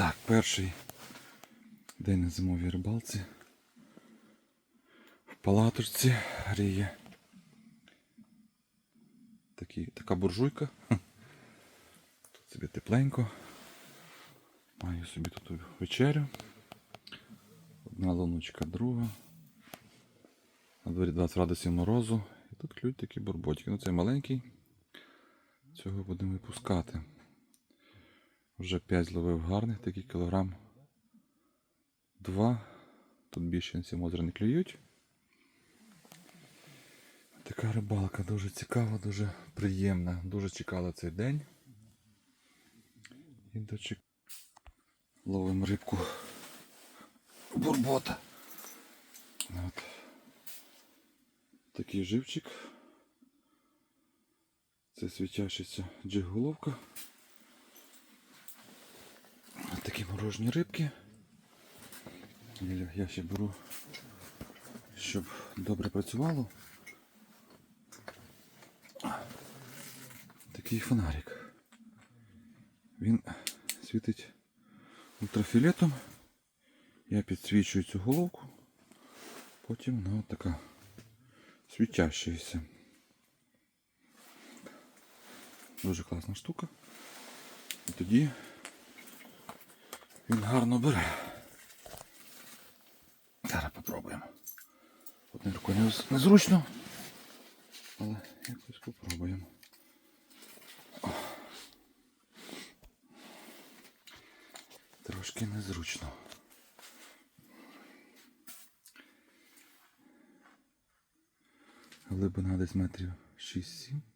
Так, перший день на зимовій рибалці. В палаточці гріє. Такі, така буржуйка. Тут собі тепленько. Маю собі тут вечерю. Одна луночка, друга. На дворі 20 градусів морозу. І тут клюють такі бурботики. Ну цей маленький. Цього будемо випускати. Вже 5 зловив гарних, такі кілограм. Два. Тут більше цьому не клюють. Така рибалка дуже цікава, дуже приємна. Дуже чекала цей день. І дочек... Ловимо рибку. Бурбота. От. Такий живчик. Це свічащиця джиг-головка. Ось рибки. Я- Я ще беру, щоб добре працювало. Такий фонарик. Він світить ультрафіолетом. Я підсвічую цю головку. Потім вона така світящаяся. Дуже класна штука. І тоді він гарно бере. Зараз попробуємо. Одною рукою незручно, але якось попробуємо. О. Трошки незручно. Глибина десь метрів 6-7.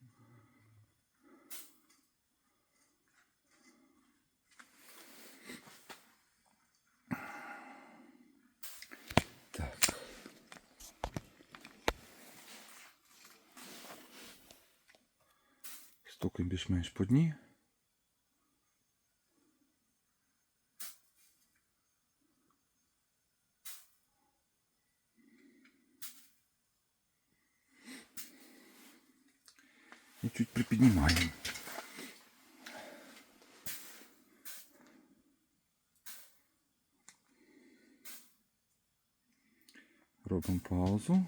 Стукаємо більш-менш по дні. І чуть припіднімаємо. Робимо паузу.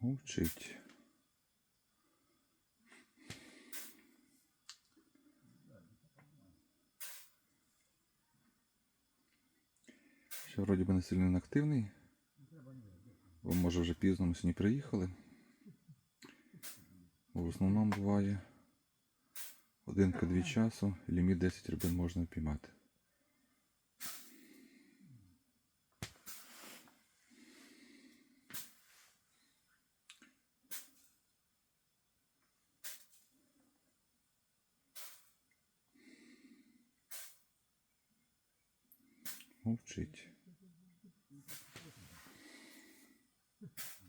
Мовчить. Ще вроді би не сильно не активний. Бо може вже пізно ми сьогодні приїхали. Бо В основному буває одинка-дві часу, ліміт 10 рибин можна піймати. Мовчить.